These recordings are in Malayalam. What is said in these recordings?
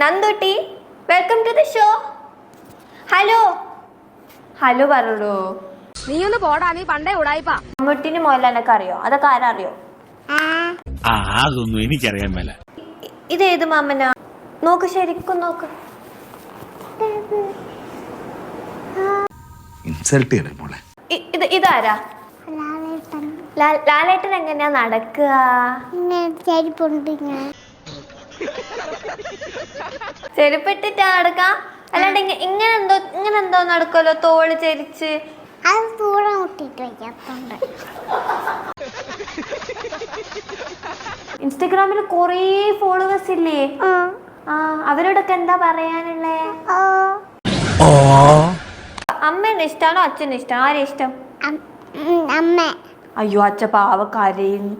Nandutty welcome to the show hello hello പറയൂ നീ ഒന്ന് പോടാ നീ പണ്ടേ ഉടായിപ്പാ. മമ്മൂട്ടിന് മോഹൻലാലൊക്കെ അറിയോ? അതൊക്കെ ആരറിയോ? അറിയോ ആ അതൊന്നും എനിക്കറിയാൻ മേല. ഇത് ഇതേത് മാമനാ? നോക്ക് ശരിക്കും നോക്ക്. ഇൻസൾട്ട് ചെയ്യണേ മോളെ. ഇത് ഇതാരാ? ലാലേട്ടൻ. എങ്ങനെയാ നടക്കുക? ചെരുപ്പിട്ടിട്ടാ നടക്ക? അല്ലാണ്ട് ഇങ്ങ- ഇങ്ങനെ എന്തോ ഇങ്ങനെ എന്തോ നടക്കുമല്ലോ തോൾ ചരിച്ച്? അത് മുട്ടിട്ട് വയ്ക്കാത്തോണ്ട് ഇൻസ്റ്റഗ്രാമിൽ കുറേ ഫോളോവേഴ്സ് ഇല്ലേ? ആ. അവരോടൊക്കെ എന്താ പറയാനുള്ളേ? അമ്മേനെ ഇഷ്ടാണോ അച്ഛനെ ഇഷ്ടം ആരെ ഇഷ്ടം? അമ്മ. അയ്യോ അച്ഛ പാവ കരയുന്നു.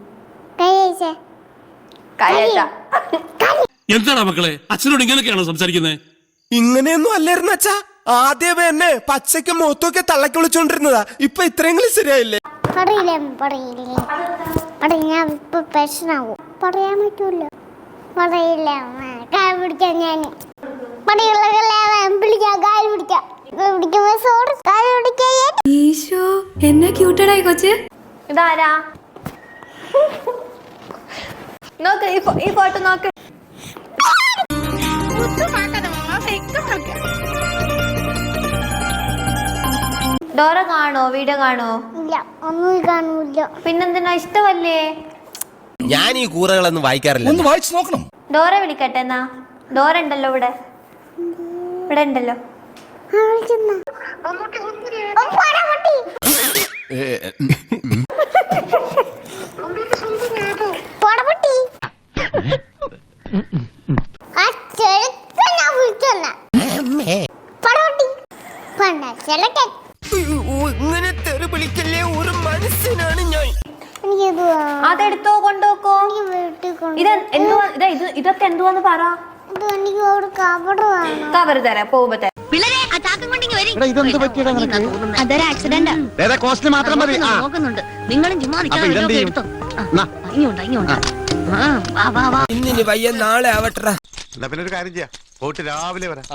എന്താണ് മക്കളെ? അച്ഛനോട് ഇങ്ങനെയൊക്കെയാണോ സംസാരിക്കുന്നത് ഇങ്ങനെയൊന്നും അല്ലായിരുന്നു അച്ഛാ. ആദ്യമേ എന്നെ പച്ചയ്ക്ക് മൂത്തൊക്കെ തള്ളക്കി വിളിച്ചോണ്ടിരുന്നതാ. ഇപ്പൊ ഇത്രയെങ്കിലും ശരിയായില്ലേ? പറയില്ലേ പറയില്ലേ? പറയും ഞാൻ ഇപ്പൊ പ്രശ്നമാവും പറയാൻ പറ്റൂല പറയില്ല. കാൽ പിടിക്കാൻ ഞാൻ ഈശോ എന്നെ ക്യൂട്ടഡായി കൊച്ച്. ഇതാരാ? നോക്ക് ഈ ഫോട്ടോ നോക്ക്. ഡോറ കാണോ? വീഡിയോ കാണോ? ഇല്ല ഒന്നും കാണൂല പിന്നെന്തിനാ? ഇഷ്ടമല്ലേ? ഞാൻ ഈ കൂറകളൊന്നും വായിക്കാറില്ല. ഒന്ന് വായിച്ചു നോക്കണം. ഡോറ വിളിക്കട്ടെ എന്നാ. ഡോറ ഉണ്ടല്ലോ ഇവിടെ. ഇവിടെ ഉണ്ടല്ലോ. ആ, വിളിക്കുന്ന. ഓ, പോടാ പൊട്ടി. പോടാ പൊട്ടി. ആ ചെറുക്കൻ ഞാൻ വിളിച്ചെന്നാ. പോടാ പൊട്ടി. പോണ്ട, ചെറുക്കൻ. ഇങ്ങനെ തെറി വിളിക്കല്ലേ? ഒരു മനസ്സിനാണ് ഞാൻ. അതെടുത്തോ കൊണ്ടുപോക്കോ എനിക്ക് വീട്ടിൽ കൊണ്ട് ഇത് എന്തുവാ ഇതാ ഇത് ഇതൊക്കെ എന്തുവാന്ന് പറ. കവർ തരാം പോകുമ്പോ തരാം. പിള്ളേരെ ആ ചാക്കും കൊണ്ടിങ്ങ് വരി. ഇതെന്ത് പറ്റിയടാ നിനക്ക്? അതൊരു ആക്സിഡന്റ് കോസ്റ്റ് മാത്രം മതി. ആ. നോക്കുന്നുണ്ട്. നിങ്ങളും ഇന്നിനി വയ്യ നാളെ ആവട്ടെ പിന്നെ ഒരു കാര്യം ചെയ്യാം. രാവിലെ വരാം.